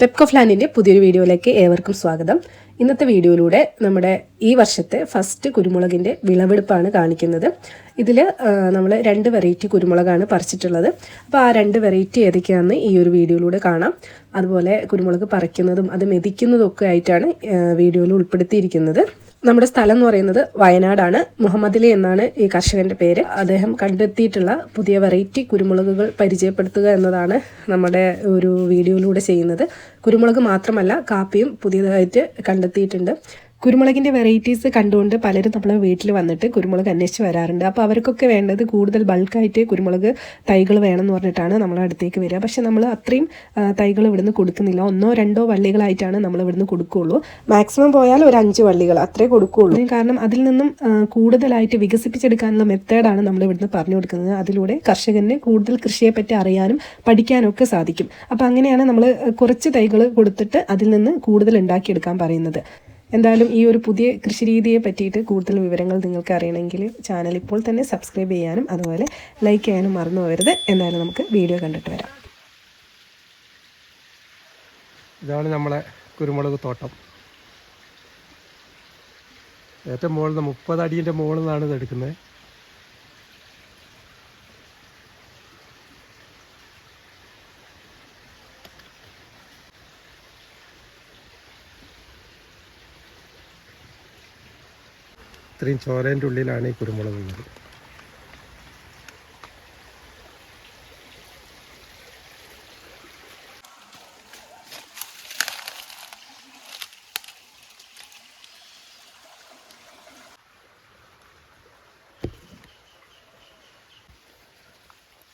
പെപ്കോ ഫ്ലാനിന്റെ പുതിയൊരു വീഡിയോയിലേക്ക് ഏവർക്കും സ്വാഗതം. ഇന്നത്തെ വീഡിയോയിലൂടെ നമ്മുടെ ഈ വർഷത്തെ ഫസ്റ്റ് കുരുമുളകിന്റെ വിളവെടുപ്പാണ് കാണിക്കുന്നത്. ഇതിൽ നമ്മൾ രണ്ട് വെറൈറ്റി കുരുമുളകാണ് പറിച്ചിട്ടുള്ളത്. അപ്പോൾ ആ രണ്ട് വെറൈറ്റി ഏതൊക്കെയാണെന്ന് ഈ ഒരു വീഡിയോയിലൂടെ കാണാം. അതുപോലെ കുരുമുളക് പറിക്കുന്നതും അത് മെതിക്കുന്നതും ഒക്കെ ആയിട്ടാണ് വീഡിയോയിൽ ഉൾപ്പെടുത്തിയിരിക്കുന്നത്. നമ്മുടെ സ്ഥലം എന്ന് പറയുന്നത് വയനാടാണ്. മുഹമ്മദ് അലി എന്നാണ് ഈ കർഷകന്റെ പേര്. അദ്ദേഹം കണ്ടെത്തിയിട്ടുള്ള പുതിയ വെറൈറ്റി കുരുമുളകുകൾ പരിചയപ്പെടുത്തുക എന്നതാണ് നമ്മുടെ ഒരു വീഡിയോയിലൂടെ ചെയ്യുന്നത്. കുരുമുളക് മാത്രമല്ല കാപ്പിയും പുതിയതായിട്ട് കണ്ടെത്തിയിട്ടുണ്ട്. കുരുമുളകിന്റെ വെറൈറ്റീസ് കണ്ടുകൊണ്ട് പലരും നമ്മളെ വീട്ടിൽ വന്നിട്ട് കുരുമുളക് അന്വേഷിച്ച് വരാറുണ്ട്. അപ്പോൾ അവർക്കൊക്കെ വേണ്ടത് കൂടുതൽ ബൾക്കായിട്ട് കുരുമുളക് തൈകൾ വേണമെന്ന് പറഞ്ഞിട്ടാണ് നമ്മളെ അടുത്തേക്ക് വരിക. പക്ഷേ നമ്മൾ അത്രയും തൈകൾ ഇവിടുന്ന് കൊടുക്കുന്നില്ല. ഒന്നോ രണ്ടോ വള്ളികളായിട്ടാണ് നമ്മൾ ഇവിടുന്ന് കൊടുക്കുകയുള്ളൂ മാക്സിമം പോയാൽ ഒരു അഞ്ച് വള്ളികൾ അത്രേ കൊടുക്കുകയുള്ളൂ കാരണം അതിൽ നിന്നും കൂടുതലായിട്ട് വികസിപ്പിച്ചെടുക്കാനുള്ള മെത്തേഡാണ് നമ്മൾ ഇവിടുന്ന് പറഞ്ഞു കൊടുക്കുന്നത്. അതിലൂടെ കർഷകന് കൂടുതൽ കൃഷിയെപ്പറ്റി അറിയാനും പഠിക്കാനും ഒക്കെ സാധിക്കും. അപ്പോൾ അങ്ങനെയാണ് നമ്മൾ കുറച്ച് തൈകൾ കൊടുത്തിട്ട് അതിൽ നിന്ന് കൂടുതൽ ഉണ്ടാക്കിയെടുക്കാൻ പറയുന്നത്. എന്തായാലും ഈ ഒരു പുതിയ കൃഷി രീതിയെ പറ്റിയിട്ട് കൂടുതൽ വിവരങ്ങൾ നിങ്ങൾക്ക് അറിയണമെങ്കിൽ ചാനൽ ഇപ്പോൾ തന്നെ സബ്സ്ക്രൈബ് ചെയ്യാനും അതുപോലെ ലൈക്ക് ചെയ്യാനും മറന്നു പോകരുത്. എന്തായാലും നമുക്ക് വീഡിയോ കണ്ടിട്ട് വരാം. ഇതാണ് നമ്മളെ കുരുമുളക് തോട്ടം. ഏറ്റവും മുകളിൽ മുപ്പത് അടീന്റെ മുകളിൽ നിന്നാണ് ഇത് എടുക്കുന്നത്. ഇത്രയും ചോരേന്റെ ഉള്ളിലാണ് ഈ കുരുമുളക് ഉള്ളത്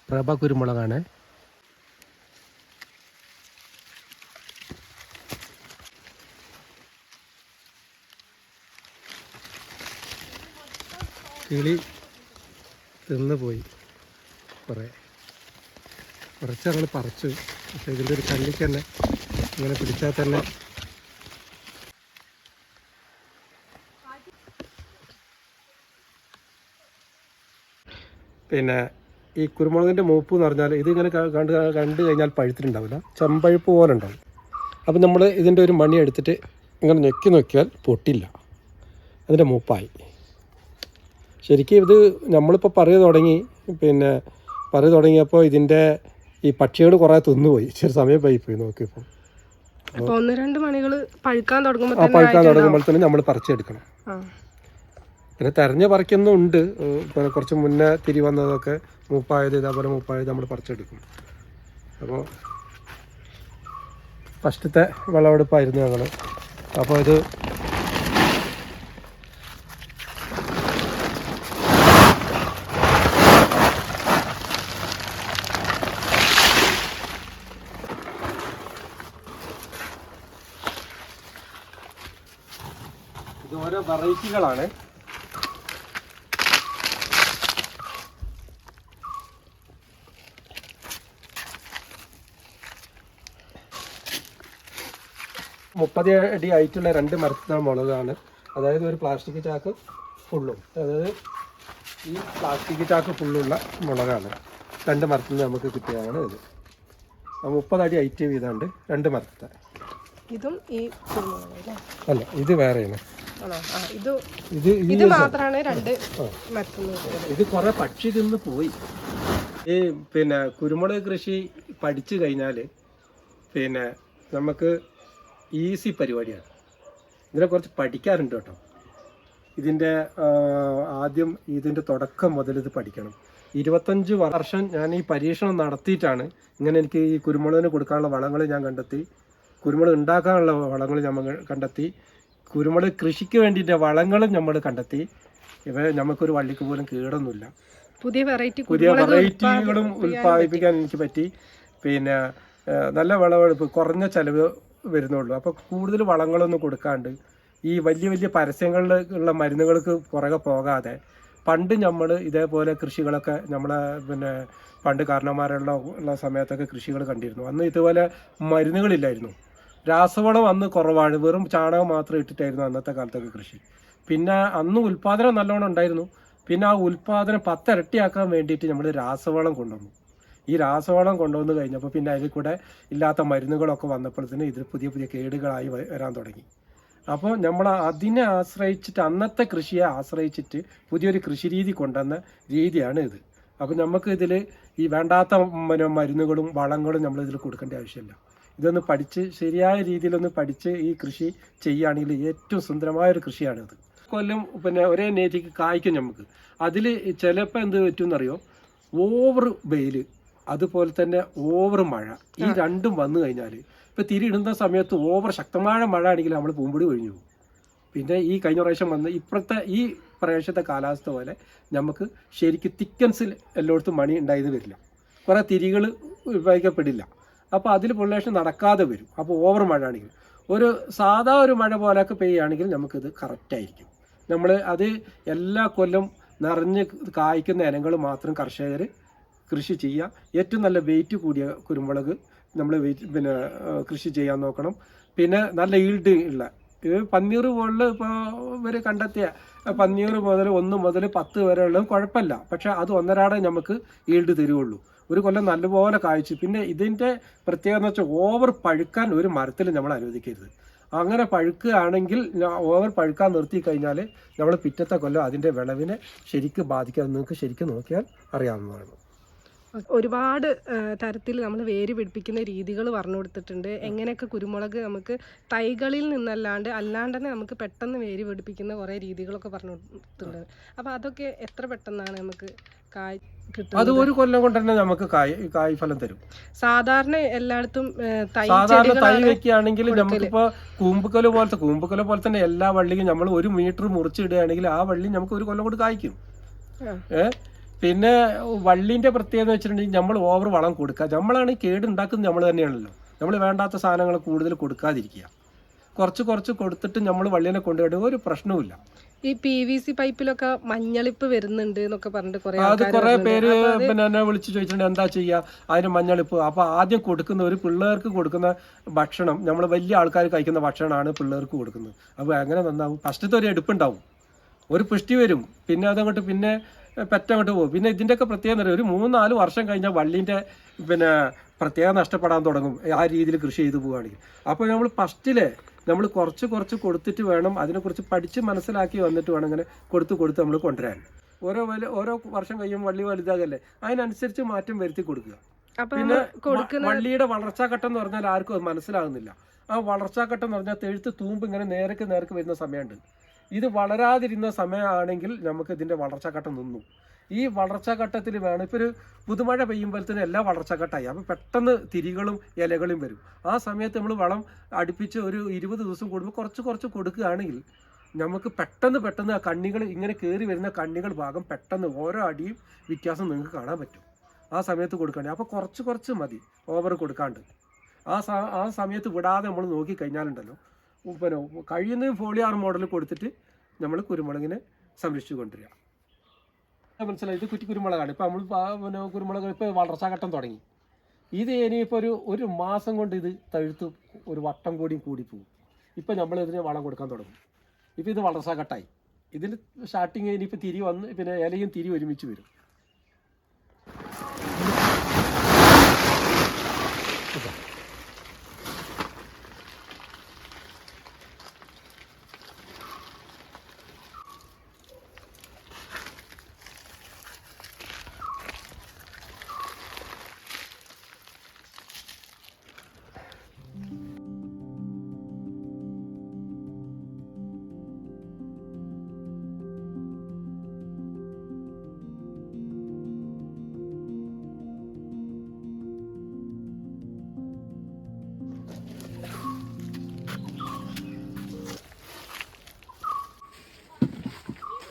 പ്രഭ കുരുമുളകാണ്. കിളി തിന്നു പോയി കുറേ. കുറച്ച് ഞങ്ങൾ പറിച്ചു. പക്ഷെ ഇതിന്റെ ഒരു കല്ലിക്ക് തന്നെ ഇങ്ങനെ പിടിച്ചാൽ തന്നെ പിന്നെ ഈ കുരുമുളകിന്റെ മൂപ്പ് എന്ന് പറഞ്ഞാൽ ഇതിങ്ങനെ കണ്ട് കണ്ടു കഴിഞ്ഞാൽ പഴുത്തിട്ടുണ്ടാവില്ല. ചെമ്പഴുപ്പ് പോലെ ഉണ്ടാവും. അപ്പം നമ്മൾ ഇതിന്റെ ഒരു മണി എടുത്തിട്ട് ഇങ്ങനെ ഞെക്കി നോക്കിയാൽ പൊട്ടില്ല. അതിന്റെ മൂപ്പായി. ശരിക്കും ഇത് നമ്മളിപ്പോൾ പറയു തുടങ്ങി പിന്നെ പറയു തുടങ്ങിയപ്പോൾ ഇതിന്റെ ഈ പക്ഷികൾ കുറേ തിന്നുപോയി. ചെറിയ സമയം പോയി പോയി നോക്കിയപ്പോൾ അപ്പോൾ ഒന്ന് രണ്ട് മണികൾ പഴുക്കാൻ തുടങ്ങുമ്പോൾ ആ പഴുക്കാൻ തുടങ്ങുമ്പോൾ തന്നെ നമ്മൾ പറിച്ചെടുക്കണം. പിന്നെ തെരഞ്ഞ പറിക്കുന്നുണ്ട് പിന്നെ കുറച്ച് മുന്നേ തിരി വന്നതൊക്കെ മൂപ്പായത് ഇതേപോലെ മൂപ്പായത് നമ്മൾ പറിച്ചെടുക്കും. അപ്പോൾ ഫസ്റ്റത്തെ വിളവെടുപ്പായിരുന്നു ഞങ്ങൾ അപ്പോൾ ഇത് വെറൈറ്റികളാണ് മുപ്പത് അടി ആയിട്ടുള്ള രണ്ട് മരത്തിന മുളകാണ് അതായത് ഒരു പ്ലാസ്റ്റിക് ചാക്ക് ഫുള്ളും. അതായത് ഈ പ്ലാസ്റ്റിക് ചാക്ക് ഫുള്ളുള്ള മുളകാണ്. രണ്ട് മരത്തിൽ നിന്ന് നമുക്ക് കിട്ടിയതാണ് ഇത്. ആ മുപ്പത് അടി ഹൈറ്റ് വീതമുണ്ട് രണ്ട് മരത്തെ. ഇതും ഈ അല്ല ഇത് വേറെയാണ്. ആണോ? ആ ഇത് ഇത് ഇത് മാത്രമാണ് രണ്ട് മരത്തുന്നത് ഇത് കുറെ പക്ഷി തിന്ന് പോയി. ഈ പിന്നെ കുരുമുളക് കൃഷി പഠിച്ചു കഴിഞ്ഞാൽ പിന്നെ നമുക്ക് ഈസി പരിപാടിയാണ്. ഇതിനെ കുറച്ച് പഠിക്കാറുണ്ട് കേട്ടോ. ഇതിന്റെ ആദ്യം ഇതിന്റെ തുടക്കം മുതൽ ഇത് പഠിക്കണം. ഇരുപത്തഞ്ച് വർഷം ഞാൻ ഈ പരീക്ഷണം നടത്തിയിട്ടാണ് ഇങ്ങനെ എനിക്ക് ഈ കുരുമുളകിന് കൊടുക്കാനുള്ള വളങ്ങൾ ഞാൻ കണ്ടെത്തി. കുരുമുളക് ഉണ്ടാക്കാനുള്ള വളങ്ങൾ ഞാൻ കണ്ടെത്തി. കുരുമുളക് കൃഷിക്ക് വേണ്ടിയിട്ട് വളങ്ങളും നമ്മൾ കണ്ടെത്തി. ഇവ നമുക്കൊരു വള്ളിക്ക് പോലും കീടൊന്നുമില്ല. പുതിയ വെറൈറ്റി പുതിയ വെറൈറ്റികളും ഉൽപ്പാദിപ്പിക്കാൻ എനിക്ക് പറ്റി. പിന്നെ നല്ല വിളവെടുപ്പ് കുറഞ്ഞ ചെലവ് വരുന്നുള്ളൂ. അപ്പോൾ കൂടുതൽ വളങ്ങളൊന്നും കൊടുക്കാണ്ട് ഈ വലിയ വലിയ പരസ്യങ്ങളിൽ ഉള്ള മരുന്നുകൾക്ക് പുറകെ പോകാതെ പണ്ട് നമ്മൾ ഇതേപോലെ കൃഷികളൊക്കെ നമ്മളെ പിന്നെ പണ്ട് കാരണന്മാരുള്ള ഉള്ള സമയത്തൊക്കെ കൃഷികൾ കണ്ടിരുന്നു. അന്ന് ഇതുപോലെ മരുന്നുകളില്ലായിരുന്നു. രാസവളം അന്ന് കുറവാണ്. വെറും ചാണകം മാത്രം ഇട്ടിട്ടായിരുന്നു അന്നത്തെ കാലത്തൊക്കെ കൃഷി. പിന്നെ അന്ന് ഉൽപാദനം നല്ലോണം ഉണ്ടായിരുന്നു. പിന്നെ ആ ഉൽപാദനം പത്തിരട്ടിയാക്കാൻ വേണ്ടിയിട്ട് നമ്മൾ രാസവളം കൊണ്ടുവന്നു. ഈ രാസവളം കൊണ്ടുവന്ന് കഴിഞ്ഞപ്പോൾ പിന്നെ അതിൽ കൂടെ ഇല്ലാത്ത മരുന്നുകളൊക്കെ വന്നപ്പോഴത്തേന് ഇതിൽ പുതിയ പുതിയ കേടുകളായി വരാൻ തുടങ്ങി. അപ്പോൾ നമ്മൾ അതിനെ ആശ്രയിച്ചിട്ട് അന്നത്തെ കൃഷിയെ ആശ്രയിച്ചിട്ട് പുതിയൊരു കൃഷി രീതി കൊണ്ടുവന്ന രീതിയാണ് ഇത്. അപ്പോൾ നമുക്ക് ഇതിൽ ഈ വേണ്ടാത്ത മരുന്നുകളും വളങ്ങളും നമ്മൾ ഇതിൽ കൊടുക്കേണ്ട ആവശ്യമില്ല. ഇതൊന്ന് പഠിച്ച് ശരിയായ രീതിയിലൊന്ന് പഠിച്ച് ഈ കൃഷി ചെയ്യുകയാണെങ്കിൽ ഏറ്റവും സുന്ദരമായ ഒരു കൃഷിയാണിത്. കൊല്ലം പിന്നെ ഒരേ നേറ്റിക്ക് കായ്ക്കും നമുക്ക്. അതിൽ ചിലപ്പോൾ എന്ത് പറ്റും എന്നറിയോ ഓവർ വെയിൽ അതുപോലെ തന്നെ ഓവർ മഴ ഈ രണ്ടും വന്നു കഴിഞ്ഞാൽ ഇപ്പോൾ തിരി ഇടുന്ന സമയത്ത് ഓവർ ശക്തമായ മഴ ആണെങ്കിൽ നമ്മൾ പൂമ്പൊടി ഒഴിഞ്ഞു പോകും. പിന്നെ ഈ കഴിഞ്ഞ പ്രാവശ്യം വന്ന് ഇപ്പോഴത്തെ ഈ പ്രാവശ്യത്തെ കാലാവസ്ഥ പോലെ നമുക്ക് ശരിക്കും തിക്കൻസിൽ എല്ലായിടത്തും മണി ഉണ്ടായത് വരില്ല. കുറേ തിരികൾ ഉപയോഗിക്കപ്പെടില്ല. അപ്പോൾ അതിൽ പൊള്ളേഷൻ നടക്കാതെ വരും. അപ്പോൾ ഓവർ മഴ ആണെങ്കിൽ. ഒരു സാധാ ഒരു മഴ പോലെയൊക്കെ പെയ്യുകയാണെങ്കിൽ നമുക്കിത് കറക്റ്റായിരിക്കും നമ്മൾ അത് എല്ലാ കൊല്ലം നിറഞ്ഞ് കായ്ക്കുന്ന ഇനങ്ങൾ മാത്രം കർഷകർ കൃഷി ചെയ്യുക. ഏറ്റവും നല്ല വെയിറ്റ് കൂടിയ കുരുമുളക് നമ്മൾ വെയിറ്റ് പിന്നെ കൃഷി ചെയ്യാൻ നോക്കണം. പിന്നെ നല്ല ഈൽഡ് ഉള്ള. പന്നീർ പോലുള്ള ഇപ്പോൾ ഇവർ കണ്ടെത്തിയ പന്നീർ മുതൽ ഒന്ന് മുതൽ പത്ത് വരെ ഉള്ളത് കുഴപ്പമില്ല. പക്ഷേ അത് ഒന്നരാടെ നമുക്ക് ഈൽഡ് തരുള്ളൂ. ഒരു കൊല്ലം നല്ലപോലെ കായ്ച്ചു. പിന്നെ ഇതിന്റെ പ്രത്യേകത എന്ന് വെച്ചാൽ ഓവർ പഴുക്കാൻ ഒരു മരത്തിൽ നമ്മൾ അനുവദിക്കരുത്. അങ്ങനെ പഴുക്കുകയാണെങ്കിൽ ഓവർ പഴുക്കാൻ നിർത്തി കഴിഞ്ഞാൽ നമ്മൾ പിറ്റത്തെ കൊല്ലം അതിന്റെ വിളവിനെ ശരിക്കും ബാധിക്കാതെ നിങ്ങൾക്ക് ശരിക്കും നോക്കിയാൽ അറിയാവുന്നതാണ്. ഒരുപാട് തരത്തിൽ നമ്മൾ വേര് പിടിപ്പിക്കുന്ന രീതികൾ പറഞ്ഞു കൊടുത്തിട്ടുണ്ട്. എങ്ങനെയൊക്കെ കുരുമുളക് നമുക്ക് തൈകളിൽ നിന്നല്ലാണ്ട് അല്ലാണ്ട് തന്നെ നമുക്ക് പെട്ടെന്ന് വേര് പിടിപ്പിക്കുന്ന കുറേ രീതികളൊക്കെ പറഞ്ഞു കൊടുത്തിട്ടുണ്ട്. അപ്പോൾ അതൊക്കെ എത്ര പെട്ടെന്നാണ് നമുക്ക് കായ് അത് ഒരു കൊല്ലം കൊണ്ട് തന്നെ നമുക്ക് കായ് കായ് ഫലം തരും. സാധാരണ എല്ലായിടത്തും തൈ സാധാരണ തൈ വെക്കുകയാണെങ്കിൽ. നമുക്കിപ്പോ കൂമ്പുക്കൽ പോലത്തെ കൂമ്പുക്കൽ പോലെ തന്നെ എല്ലാ വള്ളിയും നമ്മൾ ഒരു മീറ്റർ മുറിച്ചിടുകയാണെങ്കിൽ ആ വള്ളി നമുക്ക് ഒരു കൊല്ലം കൊണ്ട് കായ്ക്കും. ഏഹ് പിന്നെ വള്ളിന്റെ പ്രത്യേകത എന്ന് വെച്ചിട്ടുണ്ടെങ്കിൽ നമ്മൾ ഓവർ വളം കൊടുക്കുക നമ്മളാണ് ഈ കേട് ഉണ്ടാക്കുന്നത് നമ്മൾ തന്നെയാണല്ലോ. നമ്മൾ വേണ്ടാത്ത സാധനങ്ങൾ കൂടുതൽ കൊടുക്കാതിരിക്കുക. കുറച്ച് കുറച്ച് കൊടുത്തിട്ട് നമ്മൾ വള്ളിനെ കൊണ്ടുപോയിട്ട് ഒരു പ്രശ്നവുമില്ല. ഈ പി വി സി പൈപ്പിലൊക്കെ മഞ്ഞളിപ്പ് വരുന്നുണ്ട് എന്നൊക്കെ പറഞ്ഞിട്ട് കുറെ അത് ആൾക്കാർ കുറെ പേര് പിന്നെ എന്നെ വിളിച്ചു ചോദിച്ചിട്ടുണ്ട് എന്താ ചെയ്യാ? അതിന് മഞ്ഞളിപ്പ്. അപ്പൊ ആദ്യം കൊടുക്കുന്ന ഒരു പിള്ളേർക്ക് കൊടുക്കുന്ന ഭക്ഷണം നമ്മൾ വലിയ ആൾക്കാർ കഴിക്കുന്ന ഭക്ഷണമാണ് പിള്ളേർക്ക് കൊടുക്കുന്നത്. അപ്പൊ അങ്ങനെ നന്നാവും? ഫസ്റ്റത്തെ ഒരു എടുപ്പുണ്ടാവും. ഒരു പുഷ്ടി വരും. പിന്നെ അതങ്ങോട്ട് പിന്നെ പെറ്റങ്ങോട്ട് പോകും. പിന്നെ ഇതിന്റെയൊക്കെ പ്രത്യേകത എന്താ അറിയോ? ഒരു മൂന്നാൽ നാല് വർഷം കഴിഞ്ഞാൽ വള്ളിന്റെ പിന്നെ പ്രത്യേകം നഷ്ടപ്പെടാൻ തുടങ്ങും. ആ രീതിയിൽ കൃഷി ചെയ്തു പോവുകയാണെങ്കിൽ. അപ്പോൾ നമ്മൾ ഫസ്റ്റിലെ നമ്മൾ കുറച്ച് കുറച്ച് കൊടുത്തിട്ട് വേണം അതിനെക്കുറിച്ച് പഠിച്ച് മനസ്സിലാക്കി വന്നിട്ട് വേണം ഇങ്ങനെ കൊടുത്ത് കൊടുത്ത് നമ്മൾ കൊണ്ടുവരാൻ. ഓരോ വല ഓരോ വർഷം കഴിയുമ്പോൾ വള്ളി വലുതാകല്ലേ. അതിനനുസരിച്ച് മാറ്റം വരുത്തി കൊടുക്കുക. പിന്നെ വള്ളിയുടെ വളർച്ചാഘട്ടം എന്ന് പറഞ്ഞാൽ ആർക്കും അത് മനസ്സിലാകുന്നില്ല. ആ വളർച്ചാഘട്ടം എന്ന് പറഞ്ഞാൽ തെഴുത്ത് തൂമ്പ് ഇങ്ങനെ നേരക്ക് നേരക്ക് വരുന്ന സമയമുണ്ട്. ഇത് വളരാതിരുന്ന സമയമാണെങ്കിൽ നമുക്ക് ഇതിന്റെ വളർച്ചാഘട്ടം നിന്നു. ഈ വളർച്ചാഘട്ടത്തിൽ വേണം. ഇപ്പോൾ ഒരു പുതുമഴ പെയ്യുമ്പോഴത്തേന് എല്ലാ വളർച്ചാഘട്ടമായി. അപ്പൊ പെട്ടെന്ന് തിരികളും ഇലകളും വരും. ആ സമയത്ത് നമ്മൾ വളം അടുപ്പിച്ച് ഒരു ഇരുപത് ദിവസം കൂടുമ്പോൾ കുറച്ച് കുറച്ച് കൊടുക്കുകയാണെങ്കിൽ നമുക്ക് പെട്ടെന്ന് പെട്ടെന്ന് ആ കണ്ണികൾ ഇങ്ങനെ കയറി വരുന്ന കണ്ണികൾ ഭാഗം പെട്ടെന്ന് ഓരോ അടിയും വ്യത്യാസം നിങ്ങൾക്ക് കാണാൻ പറ്റും. ആ സമയത്ത് കൊടുക്കണ്ടേ അപ്പോൾ കുറച്ച് കുറച്ച് മതി. ഓവർ കൊടുക്കാണ്ട്. ആ ആ സമയത്ത് വിടാതെ നമ്മൾ നോക്കിക്കഴിഞ്ഞാലുണ്ടല്ലോ. പിന്നെ കഴിയുന്നതും ഫോളിയാർ മോഡൽ കൊടുത്തിട്ട് നമ്മൾ കുരുമുളകിനെ സംരക്ഷിച്ചു കൊണ്ടുവരിക മനസ്സിലായി. ഇത് കുറ്റി കുരുമുളകാണ്. ഇപ്പം നമ്മൾ പിന്നെ കുരുമുളക് ഇപ്പോൾ വളർച്ചാഘട്ടം തുടങ്ങി. ഇത് ഇനിയിപ്പോൾ ഒരു ഒരു മാസം കൊണ്ട് ഇത് തഴുത്ത് ഒരു വട്ടം കൂടിയും കൂടിപ്പോവും ഇപ്പം നമ്മൾ ഇതിന് വളം കൊടുക്കാൻ തുടങ്ങും. ഇപ്പം ഇത് വളർച്ചാഘട്ടമായി ഇതിൽ സ്റ്റാർട്ടിങ് ഇനിയിപ്പോൾ തിരി വന്ന് പിന്നെ ഇലയും തിരി ഒരുമിച്ച് വരും.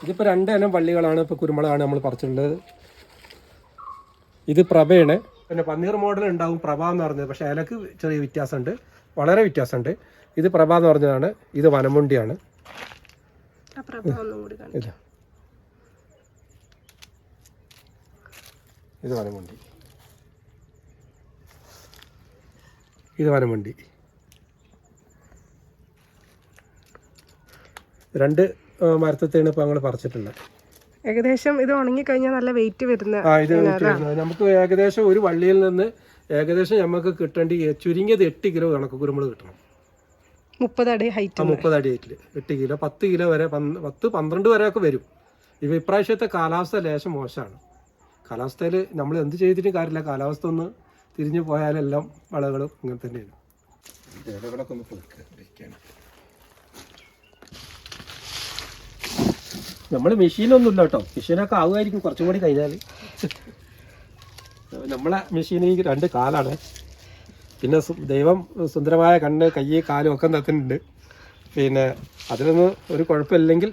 ഇതിപ്പോൾ രണ്ട് ഇനം വള്ളികളാണ് ഇപ്പോൾ കുരുമുളകാണ് നമ്മൾ പറിച്ചിട്ടുള്ളത്. ഇത് പ്രഭയാണ്. പിന്നെ പന്നീർ മോഡൽ ഉണ്ടാവും പ്രഭ എന്ന് പറഞ്ഞത്. പക്ഷേ ഇലക്ക് ചെറിയ വ്യത്യാസമുണ്ട്. വളരെ വ്യത്യാസമുണ്ട്. ഇത് പ്രഭ എന്ന് പറഞ്ഞതാണ്. ഇത് വനമുണ്ടിയാണ്. ആ പ്രഭാവം ഒന്നും കൂടി കാണിക്കാം. ഇല്ല ഇത് വനമുണ്ടി. ഇത് വനമുണ്ടി. രണ്ട് മരത്തത്തെയാണ് ഇപ്പോൾ ഞങ്ങൾ പറിച്ചിട്ടുള്ളത് ഏകദേശം ഇത് ഉണങ്ങി കഴിഞ്ഞാൽ നല്ല വെയിറ്റ് വരുന്ന ആ ഇത് വെയിറ്റ് വരുന്നത്. നമുക്ക് ഏകദേശം ഒരു വള്ളിയിൽ നിന്ന് ഏകദേശം നമുക്ക് കിട്ടേണ്ടി ചുരുങ്ങിയത് എട്ട് കിലോ കണക്ക് കുരുമുളക് കിട്ടണം. മുപ്പത് അടി ഹൈറ്റ് മുപ്പത് അടി ഹൈറ്റിൽ എട്ട് കിലോ. പത്ത് കിലോ വരെ പത്ത് പന്ത്രണ്ട് വരെ ഒക്കെ വരും. ഇപ്പൊ ഇപ്രാവശ്യത്തെ കാലാവസ്ഥ ലേശം മോശമാണ്. കാലാവസ്ഥയിൽ നമ്മൾ എന്ത് ചെയ്തിട്ടും കാര്യമില്ല. കാലാവസ്ഥ ഒന്ന് തിരിഞ്ഞു പോയാലെല്ലാം വളകളും ഇങ്ങനെ തന്നെയാണ് ഇലകളൊക്കെ ഒന്ന് പൊതുക്കാണ് നമ്മൾ മെഷീനൊന്നും ഇല്ല കേട്ടോ. മെഷീനൊക്കെ ആവുമായിരിക്കും കുറച്ചും കൂടി കഴിഞ്ഞാൽ നമ്മളെ മെഷീനിൽ രണ്ട് കാലാണ്. പിന്നെ ദൈവം സുന്ദരമായ കണ്ണ് കൈ കാലും ഒക്കെ തത്തിട്ടുണ്ട് പിന്നെ അതിനൊന്നും ഒരു കുഴപ്പമില്ലെങ്കിൽ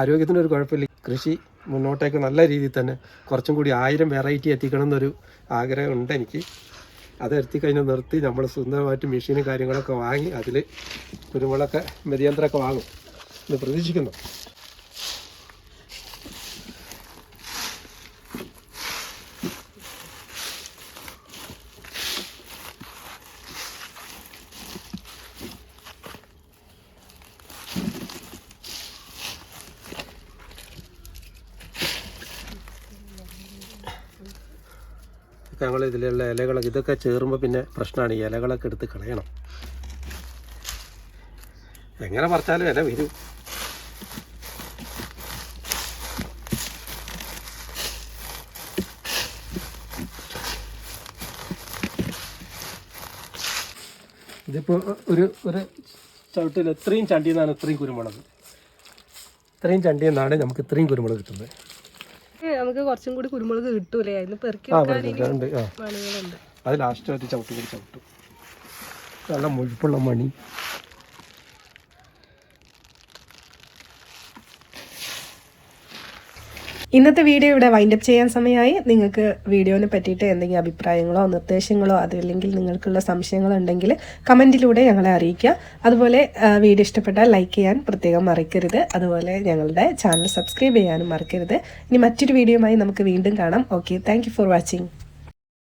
ആരോഗ്യത്തിന് ഒരു കുഴപ്പമില്ല. കൃഷി മുന്നോട്ടേക്ക് നല്ല രീതിയിൽ തന്നെ കുറച്ചും കൂടി ആയിരം വെറൈറ്റി എത്തിക്കണം എന്നൊരു ആഗ്രഹം ഉണ്ട് എനിക്ക്. അത് എത്തിക്കഴിഞ്ഞ് നിർത്തി നമ്മൾ സുന്ദരമായിട്ട് മെഷീനും കാര്യങ്ങളൊക്കെ വാങ്ങി അതിൽ കുരുമുളകൊക്കെ മെതിയന്ത്രമൊക്കെ വാങ്ങും എന്ന് പ്രതീക്ഷിക്കുന്നു. ഞങ്ങൾ ഇതിലുള്ള ഇലകളൊക്കെ ഇതൊക്കെ ചേറുമ്പോൾ പിന്നെ പ്രശ്നമാണ് ഈ ഇലകളൊക്കെ എടുത്ത് കളയണം. എങ്ങനെ പറിച്ചാലും ഇല വരും. ഇതിപ്പോൾ ഒരു ഒരു ചവിട്ടിൽ എത്രയും ചണ്ടിയിൽ നിന്നാണ് ഇത്രയും കുരുമുളക്. ഇത്രയും ചണ്ടിയിൽ നിന്നാണ് നമുക്ക് ഇത്രയും കുരുമുളക് കിട്ടുന്നത്. നമുക്ക് കുറച്ചും കൂടി കുരുമുളക് കിട്ടൂലേ? അതിന് പെറുക്കി അത് ലാസ്റ്റ് ചവിട്ടി കൂടി ചവിട്ടും. നല്ല മുഴുപ്പുള്ള മണി. ഇന്നത്തെ വീഡിയോ ഇവിടെ വൈൻഡപ്പ് ചെയ്യാൻ സമയമായി. നിങ്ങൾക്ക് വീഡിയോനെ പറ്റിയിട്ട് എന്തെങ്കിലും അഭിപ്രായങ്ങളോ നിർദ്ദേശങ്ങളോ അതല്ലെങ്കിൽ നിങ്ങൾക്കുള്ള സംശയങ്ങളോ ഉണ്ടെങ്കിൽ കമന്റിലൂടെ ഞങ്ങളെ അറിയിക്കുക. അതുപോലെ വീഡിയോ ഇഷ്ടപ്പെട്ടാൽ ലൈക്ക് ചെയ്യാൻ പ്രത്യേകം മറക്കരുത്. അതുപോലെ ഞങ്ങളുടെ ചാനൽ സബ്സ്ക്രൈബ് ചെയ്യാനും മറക്കരുത്. ഇനി മറ്റൊരു വീഡിയോയുമായി നമുക്ക് വീണ്ടും കാണാം. Okay thank for watching